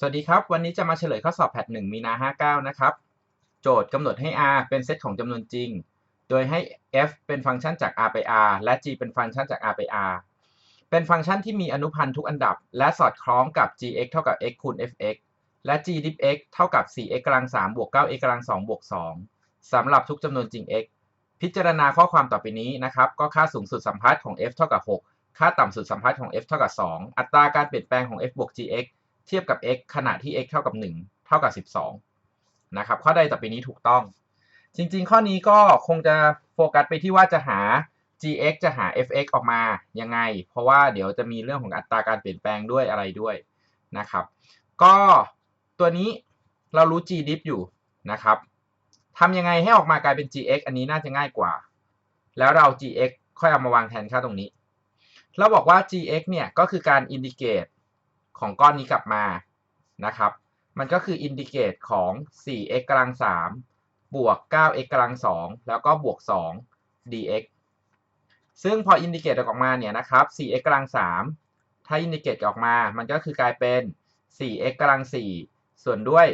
สวัสดีครับ วันนี้จะมาเฉลยข้อสอบแพท1มีนา 59 นะครับ โจทย์กำหนดให้ r เป็นเซตของจำนวนจริง โดยให้ f เป็นฟังก์ชันจาก r ไป r และ g เป็นฟังก์ชันจาก r ไป r เป็นฟังก์ชันที่มีอนุพันธ์ทุกอันดับ และสอดคล้องกับ gx เท่ากับ x คูณ fx และ g div x เท่ากับ 4x กำลัง3บวก 9x กำลัง2บวก 2สำหรับทุกจำนวนจริง x พิจารณาข้อความต่อไปนี้นะครับ ก็ค่าสูงสุดสัมพัทธ์ของ f เท่ากับ 6 ค่าต่ำสุดสัมพัทธ์ของ f เท่ากับ 2 อัตราการเปลี่ยนแปลงของ f บวก gx เทียบกับ x ขณะที่ x เท่ากับ 1 เท่ากับ 12 นะครับ ข้อใดต่อไปนี้ถูกต้อง จริงๆ ข้อนี้ก็คงจะโฟกัสไปที่ว่าจะหา gx จะหา fx ออกมายังไง เพราะว่าเดี๋ยวจะมีเรื่องของอัตราการเปลี่ยนแปลงด้วยอะไรด้วยนะครับ ก็ตัวนี้เรารู้ g diff อยู่นะครับทำยังไงให้ออกมากลายเป็น gx อันนี้น่าจะง่ายกว่า แล้วเรา gx ค่อยเอามาวางแทนค่าตรงนี้ เราบอกว่า gx เนี่ยก็คือการอินดิเกต ของก้อนนี้กลับมานะครับ มันก็คืออินดิเกตของ 4x กำลัง3บวก 9x กำลัง2แล้วก็บวก 2 dx ซึ่งพออินดิเกตออกมาเนี่ยนะครับ 4x กำลัง3ถ้าอินดิเกตออกมา มันก็คือกลายเป็น 4x กำลัง4ส่วนด้วย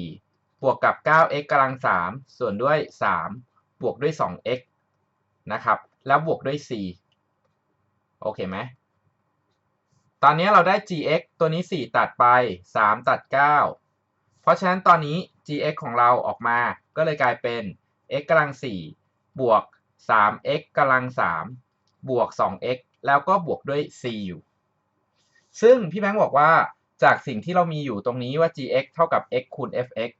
4 บวกกับ 9x กำลัง3ส่วนด้วย 3 บวกด้วย 2x นะครับ แล้วบวกด้วย 4 โอเคไหม ตอนนี้เราได้ gx ตัวนี้ 4 ตัดไป 3 ตัด 9 เพราะฉะนั้นตอนนี้ gx ของเราออกมาก็เลยกลายเป็น x กำลัง 4 บวก 3x กำลัง 3 บวก 2x แล้วก็บวกด้วย c อยู่ ซึ่งพี่แบงค์บอกว่าจากสิ่งที่เรามีอยู่ตรงนี้ว่า gx เท่ากับ x คูณ fx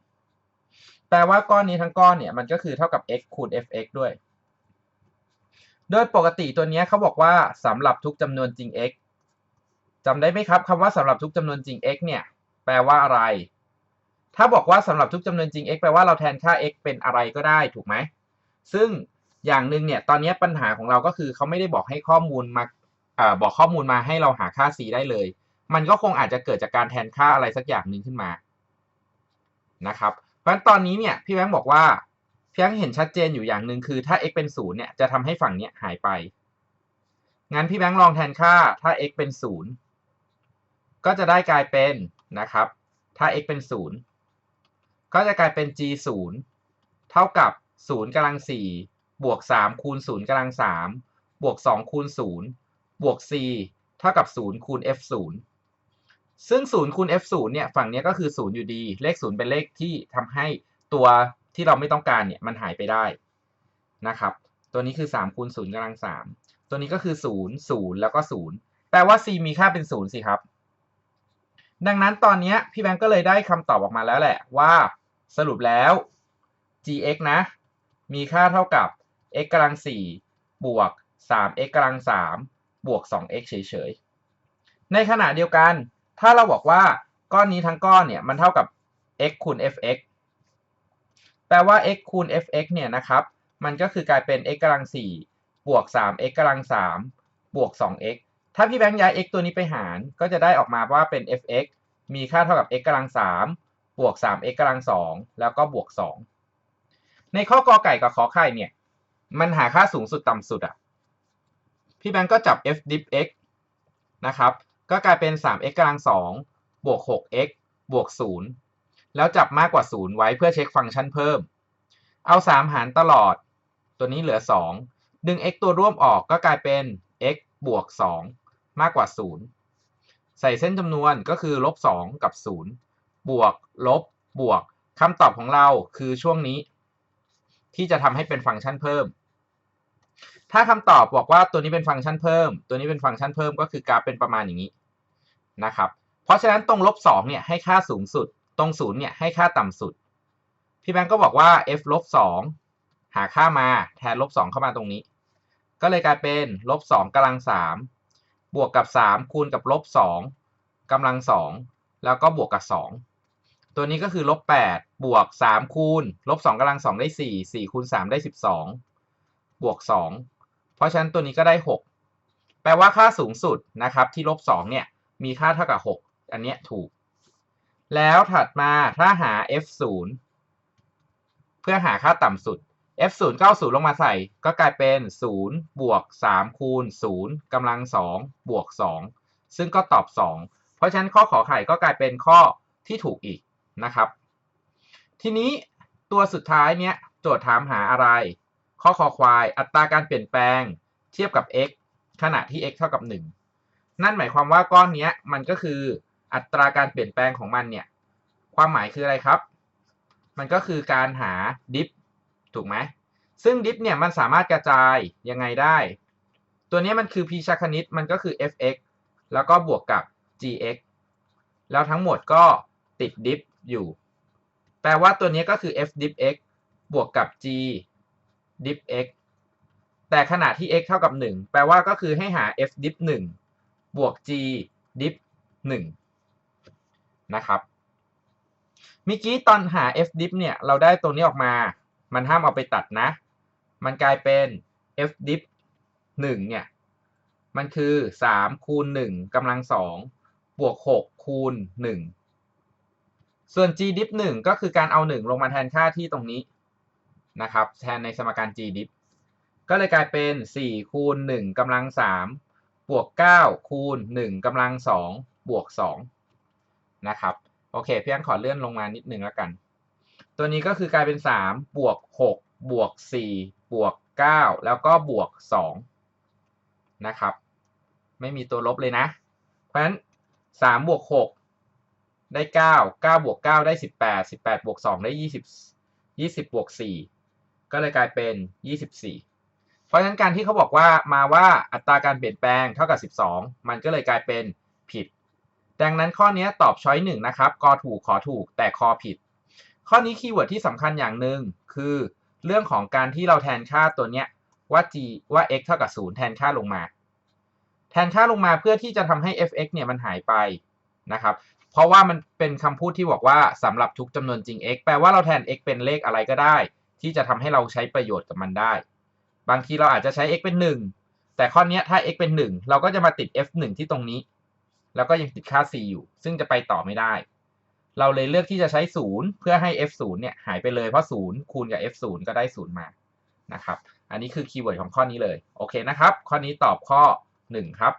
แปลว่าก้อนนี้ทั้งก้อนเนี่ยมันก็คือเท่ากับ x คูณ fx ด้วย โดยปกติตัวนี้เขาบอกว่าสำหรับทุกจำนวนจริง x จำได้ไหมครับคำว่าสำหรับทุกจำนวนจริง x เนี่ยแปลว่าอะไร ถ้าบอกว่าสำหรับทุกจำนวนจริง x แปลว่าเราแทนค่า x เป็นอะไรก็ได้ถูกไหม ซึ่งอย่างหนึ่งเนี่ยตอนนี้ปัญหาของเราก็คือเขาไม่ได้บอกให้ข้อมูลมาอบอกข้อมูลมาให้เราหาค่า c ได้เลย มันก็คงอาจจะเกิดจากการแทนค่าอะไรสักอย่างหนึ่งขึ้นมานะครับ เพราะฉะนั้นตอนนี้เนี่ยพี่แบงค์บอกว่าพี่แบงค์เห็นชัดเจนอยู่อย่างหนึ่งคือถ้า x เป็นศูนย์เนี่ยจะทำให้ฝั่งเนี้หายไป งั้นพี่แบงค์ลองแทนค่าถ้า x เป็นศูนย์ ก็จะได้กลายเป็นนะครับ ถ้า x เป็น 0 ก็จะกลายเป็น g 0เท่ากับ 0กำลัง4บวก 3 คูณ 0กำลัง 3 บวก 2 คูณ 0 บวก c เท่ากับ 0 คูณ f 0ซึ่ง 0 คูณ f 0เนี่ย ฝั่งนี้ก็คือ 0 อยู่ดี เลข 0 เป็นเลขที่ทำให้ตัวที่เราไม่ต้องการเนี่ย มันหายไปได้นะครับ ตัวนี้คือ 3 คูณ 0กำลัง 3 ตัวนี้ก็คือ 0 0 แล้วก็ 0 แปลว่า c มีค่าเป็น 0 สิครับ ดังนั้นตอนนี้พี่แบงก์ก็เลยได้คำตอบออกมาแล้วแหละว่า สรุปแล้ว gx นะ มีค่าเท่ากับ x กำลัง4บวก 3x กำลัง3บวก 2x เฉยๆ ในขณะเดียวกัน ถ้าเราบอกว่าก้อนนี้ทั้งก้อนเนี่ยมันเท่ากับ x คูณ fx แปลว่า x คูณ fx เนี่ยนะครับ มันก็คือกลายเป็น x กำลัง4บวก 3x กำลัง3บวก 2x ถ้าพี่แบงค์ย้าย x ตัวนี้ไปหาร ก็จะได้ออกมาว่าเป็น fx มีค่าเท่ากับ x กำลัง3บวก 3x กำลัง2แล้วก็บวก 2 ในข้อกอไก่กับขอไข่เนี่ย มันหาค่าสูงสุดต่ำสุดอะพี่แบงค์ก็จับ f diff x นะครับ ก็กลายเป็น 3x กำลัง2บวก 6x บวก 0 แล้วจับมากกว่า 0 ไว้เพื่อเช็คฟังก์ชันเพิ่ม เอา 3 หารตลอด ตัวนี้เหลือ 2 ดึง x ตัวร่วมออกก็กลายเป็น x บวก 2 มากกว่า 0 ใส่เส้นจำนวนก็คือลบ2กับ 0 บวกลบบวกคำตอบของเราคือช่วงนี้ ที่จะทำให้เป็นฟังก์ชันเพิ่ม ถ้าคำตอบบอกว่าตัวนี้เป็นฟังก์ชันเพิ่ม ตัวนี้เป็นฟังก์ชันเพิ่มก็คือกราฟเป็นประมาณอย่างนี้นะครับ เพราะฉะนั้นตรงลบ2เนี่ยให้ค่าสูงสุด ตรง0เนี่ยให้ค่าต่ำสุด พี่แบงก์ก็บอกว่า f ลบ2หาค่ามาแทนลบ2เข้ามาตรงนี้ ก็เลยกลายเป็นลบสองกำลังสาม บวกกับสามคูณกับลบสองกำลังสองแล้วก็บวกกับสองตัวนี้ก็คือลบแปดบวกสามคูณลบสองกำลังสองได้สี่สี่คูณสามได้สิบสองบวกสองเพราะฉะนั้นตัวนี้ก็ได้หกแปลว่าค่าสูงสุดนะครับที่ลบสองเนี่ยมีค่าเท่ากับหกอันนี้ถูก แล้วถัดมาถ้าหา f 0เพื่อหาค่าต่ำสุด f 0 9 0ลงมาใส่ก็กลายเป็น 0 บวก 3 คูณ 0 กำลัง 2 บวก 2 ซึ่งก็ตอบ 2 เพราะฉะนั้นข้อขอไข่ก็กลายเป็นข้อที่ถูกอีกนะครับ ทีนี้ตัวสุดท้ายเนี้ยโจทย์ถามหาอะไร ข้อคอควาย อัตราการเปลี่ยนแปลง เทียบกับ x ขณะที่ x เท่ากับ 1 นั่นหมายความว่าก้อนเนี้ยมันก็คืออัตราการเปลี่ยนแปลงของมันเนี่ย ความหมายคืออะไรครับ มันก็คือการหาดิฟ ถูกไหมซึ่งดิฟเนี่ยมันสามารถกระจายยังไงได้ ตัวนี้มันคือ p ชาคณิตมันก็คือ fx แล้วก็บวกกับ gx แล้วทั้งหมดก็ติดดิฟอยู่ แปลว่าตัวนี้ก็คือ f diff x บวกกับ g diff x แต่ขณะที่ x เท่ากับ 1 แปลว่าก็คือให้หา f diff 1บวก g diff 1นะครับ เมื่อกี้ตอนหา f diff เนี่ย เราได้ตัวนี้ออกมา มันห้ามเอาไปตัดนะ มันกลายเป็น f diff 1เนี่ย มันคือ 3 คูณ 1กำลัง 2 บวก 6 คูณ 1 ส่วน g diff 1ก็คือการเอา 1 ลงมาแทนค่าที่ตรงนี้นะครับ แทนในสมการ g diff ก็เลยกลายเป็น 4 คูณ 1กำลัง 3 บวก 9 คูณ 1กำลัง 2 บวก 2 นะครับ โอเค พี่อันขอเลื่อนลงมานิดนึงแล้วกัน ตัวนี้ก็คือกลายเป็น 3 บวก 6 บวก 4 บวก 9 แล้วก็บวก 2 นะครับ ไม่มีตัวลบเลยนะ เพราะฉะนั้น 3 บวก 6 ได้ 9 9 บวก 9 ได้ 18 18 บวก 2 ได้ 20 20 บวก 4 ก็เลยกลายเป็น 24 เพราะฉะนั้นการที่เขาบอกว่ามาว่าอัตราการเปลี่ยนแปลงเท่ากับ 12 มันก็เลยกลายเป็นผิด ดังนั้นข้อนี้ตอบช้อยหนึ่งนะครับ กอถูกขอถูกแต่คอผิด ข้อนี้คีย์เวิร์ดที่สำคัญอย่างหนึ่งคือเรื่องของการที่เราแทนค่าตัวเนี้ยว่า g ว่า x เท่ากับ 0 แทนค่าลงมา แทนค่าลงมาเพื่อที่จะทำให้ fx เนี่ยมันหายไปนะครับ เพราะว่ามันเป็นคำพูดที่บอกว่าสำหรับทุกจำนวนจริง x แปลว่าเราแทน x เป็นเลขอะไรก็ได้ ที่จะทำให้เราใช้ประโยชน์กับมันได้ บางทีเราอาจจะใช้ x เป็น 1 แต่ข้อนี้ถ้า x เป็น 1 เราก็จะมาติด f 1ที่ตรงนี้ แล้วก็ยังติดค่า c อยู่ ซึ่งจะไปต่อไม่ได้ เราเลยเลือกที่จะใช้ 0 เพื่อให้ f 0เนี่ยหายไปเลยเพราะ 0 คูณกับ f 0ก็ได้ 0 มานะครับ อันนี้คือคีย์เวิร์ดของข้อนี้เลย โอเคนะครับ ข้อนี้ตอบข้อ 1 ครับ